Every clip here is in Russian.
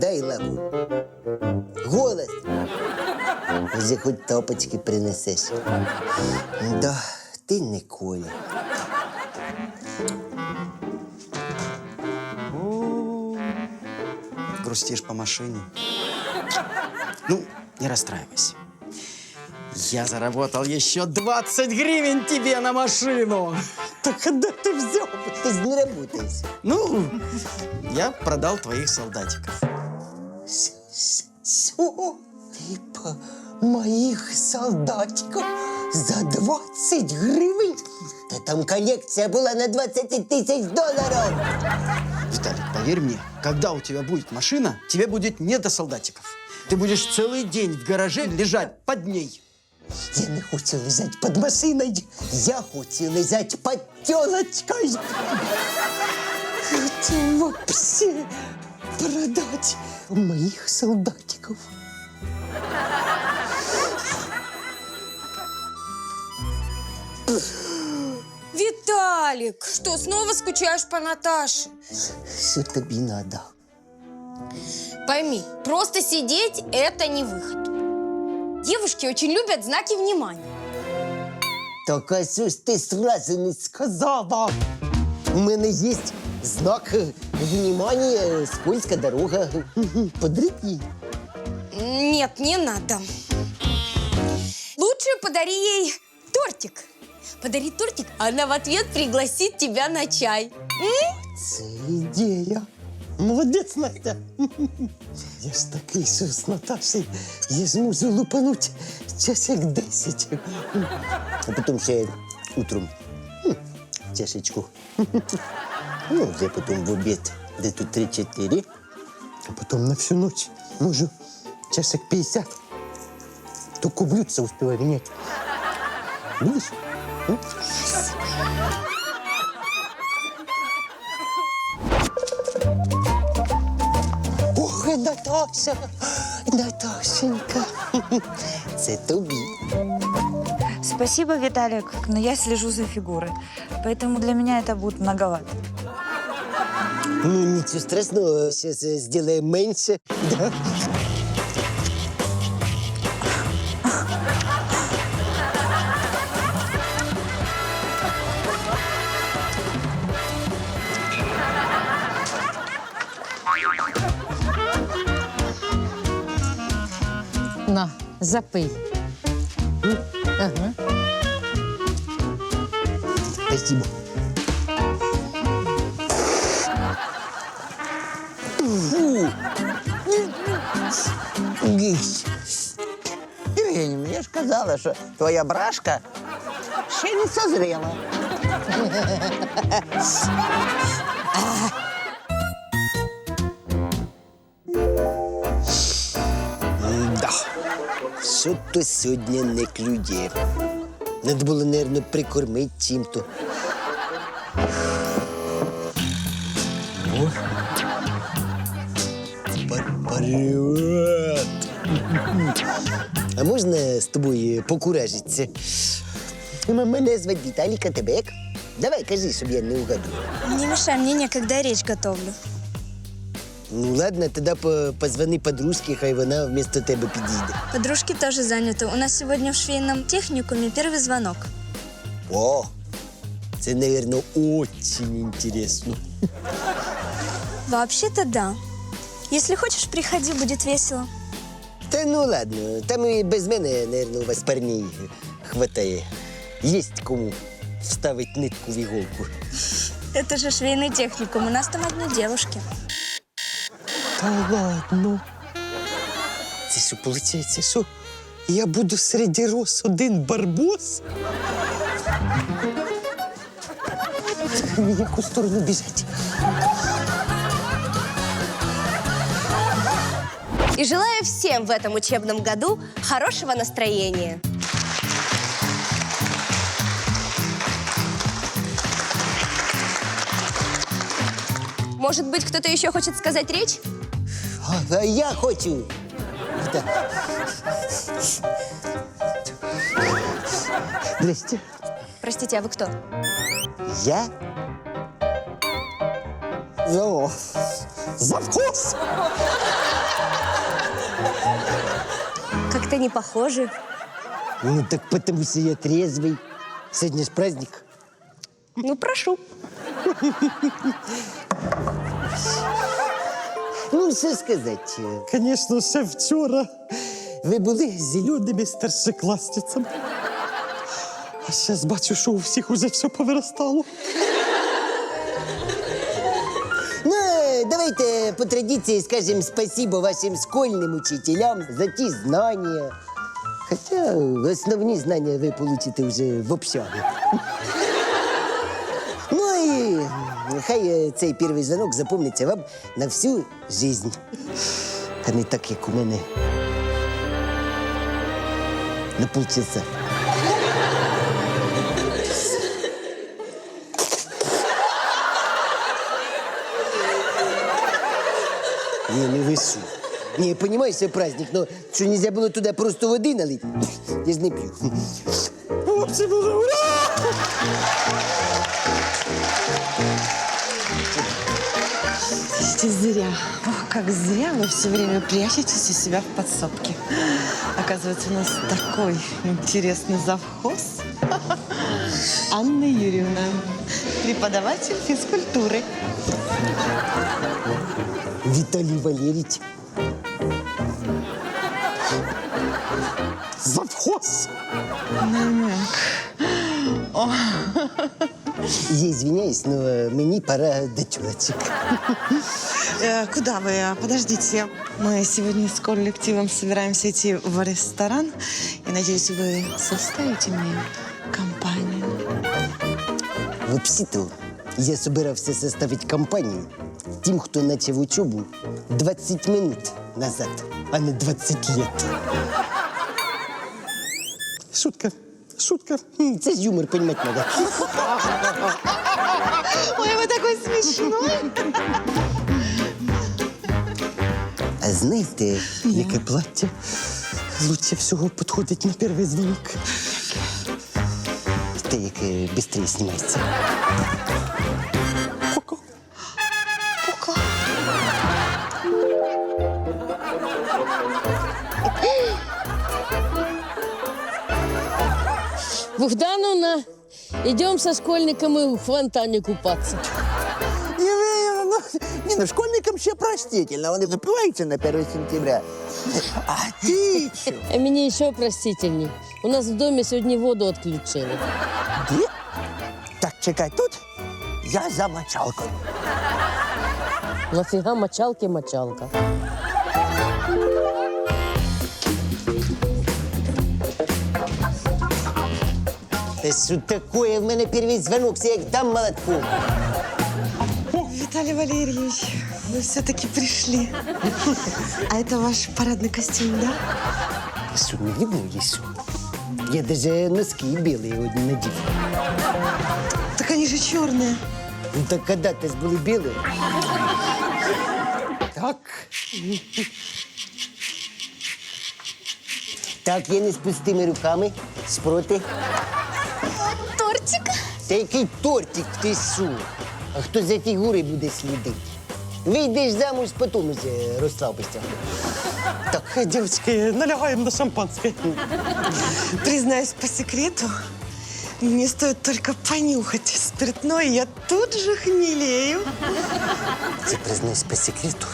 дай лапу. Голос. Вже хоч тапочки принесеш. Да, ти не Коля. Грустишь по машине. Ну, не расстраивайся. Я заработал еще 20 гривен тебе на машину. Так а ти взяв? Ти ж не работаєш. Ну, я продал твоих солдатиков. Що? Типа моїх солдатиків за 20 гривень? Та там колекція була на 20 тисяч доларів. Виталик, поверь мне, когда у тебя будет машина, тебе будет не до солдатиков. Ты будешь целый день в гараже лежать под ней. Я не хочу лежати під машиною. Я хочу лежати під тілочкою. Хочу вообще продати моїх солдатиків. Виталик, что, снова скучаешь по Наташе? Що тобі надо? Пойми, просто сидеть – это не выход. Девушки очень любят знаки внимания. Так а що ж ти сразу не сказала? У мене є знак е, внимания, скользка дорога. Подарить їй. Нет, не надо. Лучше подари ей тортик. Подари тортик, а она в ответ пригласит тебя на чай. Це ідея. Молодець, Настя. Я ж такий, що з Наташею я зможу лупануть часик 10. А потім ще утром м, чашечку. Ну, вже потім в обід, де тут 3-4. А потім на всю ніч можу часик 50. Только блюдца успеваю менять. Видишь? М? Ох, Наташа, Наташенька, це тобі. Спасибо, Виталик, но я слежу за фигурой. Поэтому для меня это будет многовато. Ну, нічого страшного, зараз зробимо менше. Да? На, запий. Ага. Спасибо. Я ж казала, що твоя брашка ще не созрела. Да. Що сьогодні не клює. Надо було, наверное, прикормити чим-то. Привет! А можна з тобою покуражитися? М- Мене звати Віталіка, тебе як? Давай, кажи, щоб я не угадував. Не мешай, мне некогда я речь готовлю. Ну ладно, тоді по- позвони подружці, хай вона вместо тебе підійде. Подружки тоже заняты. У нас сегодня в швейном техникуме первый звонок. О, це, наверное, очень интересно. Вообще-то да. Если хочешь, приходи, будет весело. Та ну ладно, там і без мене, наверное, у вас парней хватає. Єсть кому вставить нитку в іголку. Это же швейный техникум. У нас там одни девушки. Та ладно. Це що, виходить, що я буду серед роз один барбос? В яку сторону біжать? И желаю всем в этом учебном году хорошего настроения. Может быть, кто-то еще хочет сказать речь? А, я хочу. Да. Здрасте. Простите, а вы кто? Я? Ну, Завхоз! Как-то не похоже. Ну так потому что я трезвый. Сегодня ж праздник. Ну, прошу. Ну, що сказати? Звісно, ще вчора ви були зеленими старшокласницями. А зараз бачу, що у всіх уже все повиростало. давайте по традиції скажемо спасибо вашим школьним учителям за ті знання. Хоча основні знання ви получите вже в общагі. Ну і хай е, цей перший дзвонок запомниться вам на всю жизнь. А не так, як у мене. На полчаса. Не, ну ви що? Не, понимаю, що праздник, но що нельзя було туди просто води налити? Я ж не п'ю. В общем, уже ура! Видите, зря. Ох, как зря вы все время прячетесь у себя в подсобке. Оказывается, у нас такой интересный завхоз. Анна Юрьевна, преподаватель физкультуры. Виталий Валерьевич. Завхоз. Я извиняюсь, но э, мне пора до тёлочек. Э, куда вы? Подождите. Мы сегодня с коллективом собираемся идти в ресторан. И надеюсь, вы составите мне компанию. Вообще-то, я собирався составить компанию тем, кто начал учебу 20 минут назад, а не 20 лет. Шутка. Шутка. М, Це ж юмор, понимать надо. Ой, вы такой смешной. А знаєте, яке плаття лучше всього підходить на перший дзвонок? Те, яке швидше знімається. Богдановна, идем со школьниками в фонтане купаться. Євгенівна, ні, ну школьникам ще простительно, вони напиваються на 1 сентября. А ти що? А мне еще простительней. У нас в доме сегодня воду отключили. Де? Так, чекай, тут я за мочалкою. Нафига мочалки мочалка? Та що таке? В мене перший дзвонок, це як дам молотком. Виталий Валерьевич, вы все-таки пришли. А это ваш парадный костюм, да? Що, не видно лісу? Я даже носки білі одні надів. Так они же черные. Ну так когда-то ж були білі. Так. Так, я не з пустими руками. Спроти. Тортик. Та який тортик ти що? А хто за фігури буде слідити? Вийдеш замуж, потім уже розслабишся. Так, дівчатки, налягаємо на шампанське. Признаюсь по секрету, мне стоит только понюхать спиртное, я тут же хмелею. Це признаюсь по секрету,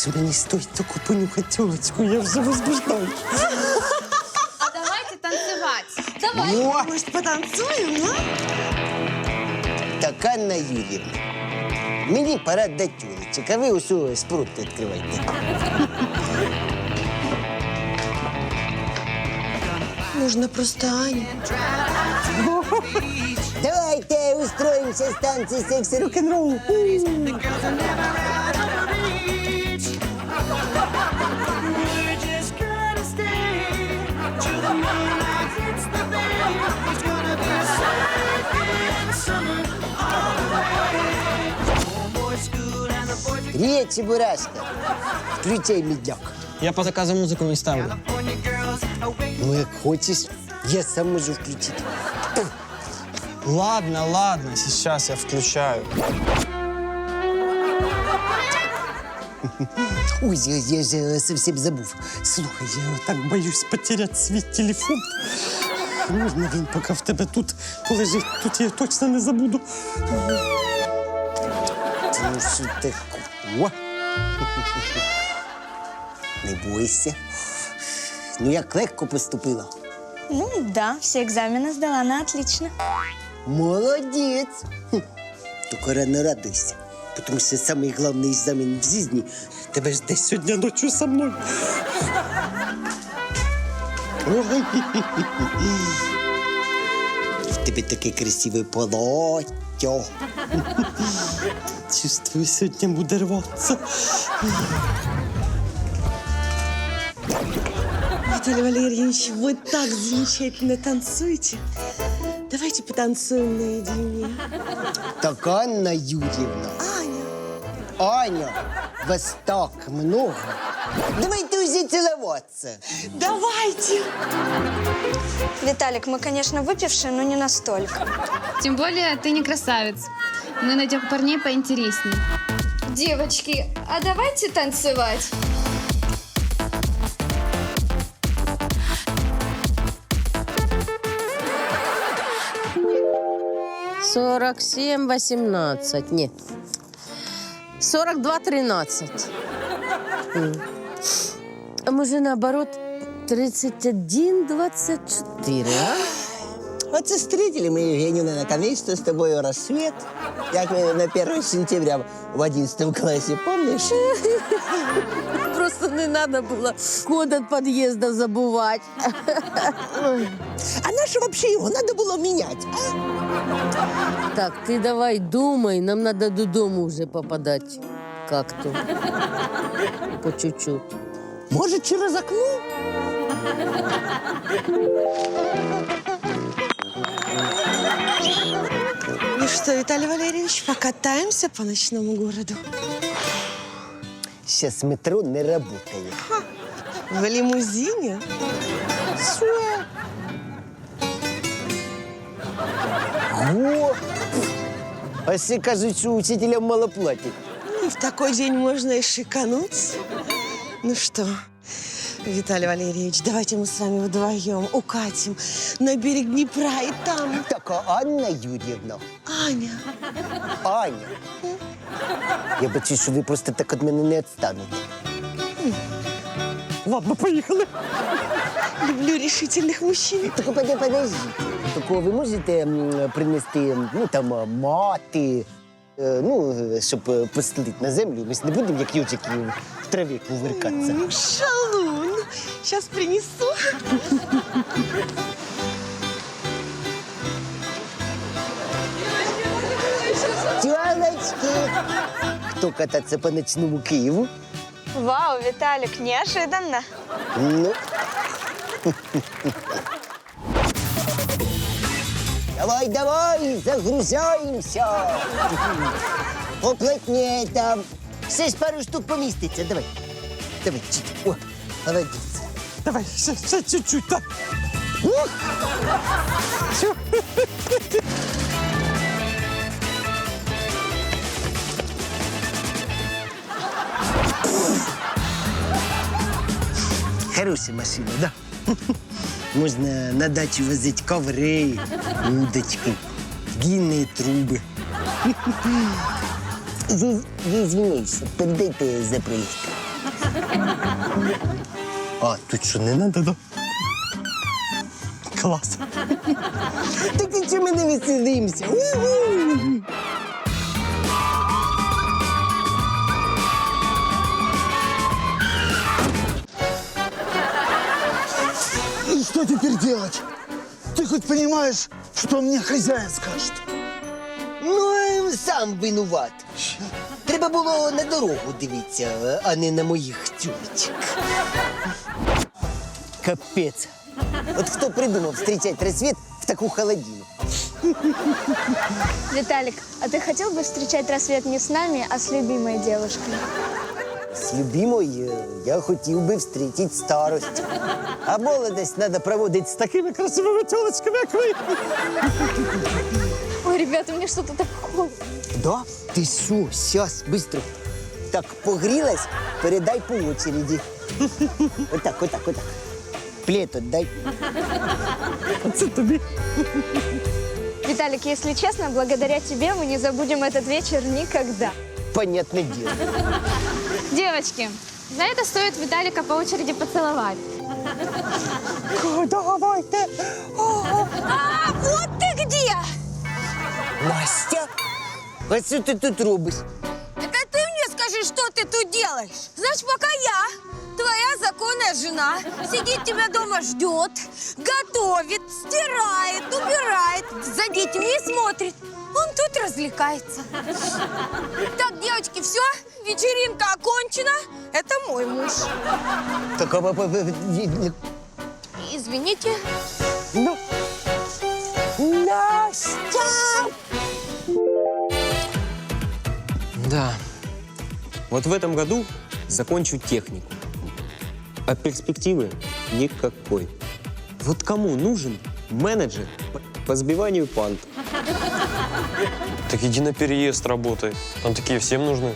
що мені стоїть тільки понюхати тілочку, я вже возбуждаюсь. А давайте танцевать. Может, потанцуем, а? Так, Анна Юрівна, мені пора до тюлечок, а ви усе спрут відкривайте. Нужно просто Аню. Давайте устроимся з танці секси рок-н-ролл. Речи, Бурашка, включай медляк. Я по заказу музыку не ставлю. Ну, як хочеш, я сам можу включити. Ладно, ладно, сейчас я включаю. Ой, я, я же совсем забув. Слухай, я так боюсь потеряти свій телефон. Можна він поки в тебе тут полежить, тут я точно не забуду. Не бойся. Ну, як легко поступила. Ну да, все экзамены сдала на отлично. Молодець. Хм. Тільки рано радуйся, тому що самий головний екзамен в житті тебе жде сьогодні ночі со мною. В тебе таке красиве полотьо. Чувствую, сьогодні буде рватися. Виталий Валерьевич, вы так замечательно танцуете. Давайте потанцуем наедине. Так, Анна Юрьевна. Аня. Аня, вас так много. Давайте уже целоваться. Давайте! Виталик, мы, конечно, выпившие, но не настолько. Тем более ты не красавец. Мы найдем парней поинтересней. Девочки, а давайте танцевать. Сорок семь, восемнадцать. Нет. Сорок два, тринадцать. М. А може наоборот 31, 24, а? Вот и встретили мы, Евгеньевна, наконец-то с тобой рассвет. Как мы на 1 сентября в 11 классе, помнишь? Не надо было код от подъезда забывать. А наше вообще его надо было менять. а? Так, ты давай думай, нам надо додому уже попадать. Как-то. По чуть-чуть. Может, через окно? Ну что, Виталий Валерьевич, покатаемся по ночному городу? Сейчас метро не работает. В лимузине? А все кажуть, що учителям мало платять. Ну, в такой день можно и шикануть. Ну что, Виталий Валерьевич, давайте мы с вами вдвоем укатим на берег Днепра и там... Так, а Анна Юрьевна, Аня, Аня. Я бачу, що ви просто так від мене не відстанете. Ладно, поїхали. люблю решительных мужчин. Так, поди- подождіть. Такого ви можете м, принести, ну, там, а, мати, е, ну, е, щоб е, постелити на землю. Ми ж не будемо, як юджики, в траві кувиркатися. Ну, шалун. Сейчас принесу. Кто кататься по ночному Киеву? Вау, Виталик, неожиданно. Ну. Давай, давай, загружаемся. Поплотнее там. Все ж пару штук поміститься. Давай. Давай, чуть. О, молодець. Давай, ще, ще чуть-чуть, так. Ух! Хорошая машина, да? Можно на дачу возить ковры, удочки, длинные трубы. Я, я извиняюсь, передайте за проезд. А, тут что, не надо, да? Класс. Так і чому ми не веселимося? теперь делать? Ты хоть понимаешь, что мне хозяин скажет? Ну, сам винуват. Треба було на дорогу дивитися, а не на моїх тюлечок. Капець. От хто придумав зустрічати розсвіт в таку холодину? Виталик, а ты хотел бы встречать рассвет не с нами, а с любимой девушкой? З любимою я хотів би зустріти старость. А молодость треба проводити з такими красивими тілочками, як ви. Ой, ребята, мне что-то так холодно. Да? Ти що? Сейчас, быстро. так погрілась, передай по очереді. Отак, отак, отак. Плед отдай. Це тобі. Виталик, если честно, благодаря тебе мы не забудем этот вечер никогда. Понятне діло. Девочки, за это стоит Виталика по очереди поцеловать. Давайте. А, вот ты где! Настя, а що ти тут робиш? Так а ты мне скажи, что ты тут делаешь? Значит, пока я, твоя законная жена, сидит тебя дома ждет, готовит, стирает, убирает, за детьми смотрит. Он тут развлекается. Так, девочки, все, вечеринка окончена. Это мой муж. Так, а, а, а, а, Извините. Ну. Настя! Да. Вот в этом году закончу технику. А перспективы никакой. Вот кому нужен менеджер по- по сбиванию пант? Так иди на переезд работай. Там такие всем нужны.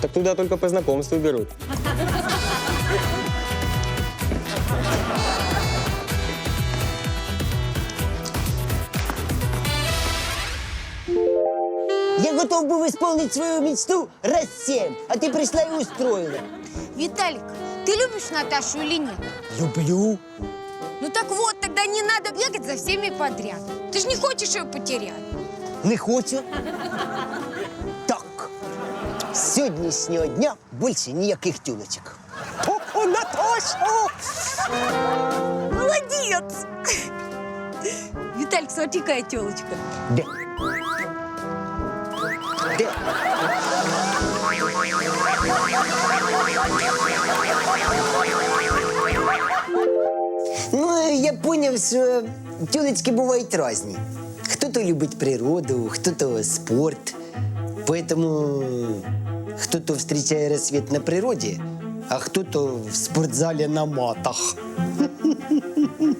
Так туда только по знакомству берут. Я готов був исполнить свою мечту раз семь, а ти прийшла і устроїла. Виталик, ты любишь Наташу или нет? Люблю. Ну так вот, тогда не надо бегать за всеми подряд. Ты же не хочешь ее потерять. Не хочу. Так, з сьогоднішнього дня більше ніяких тюлочок. О, Наташа! Молодец! Виталик, смотри, какая телочка. Де? Де? Ну, я поняв, що тюлечки бувають різні. Хто-то любить природу, хто-то спорт. Поэтому хто-то встречає рассвет на природі, а хто-то в спортзалі на матах.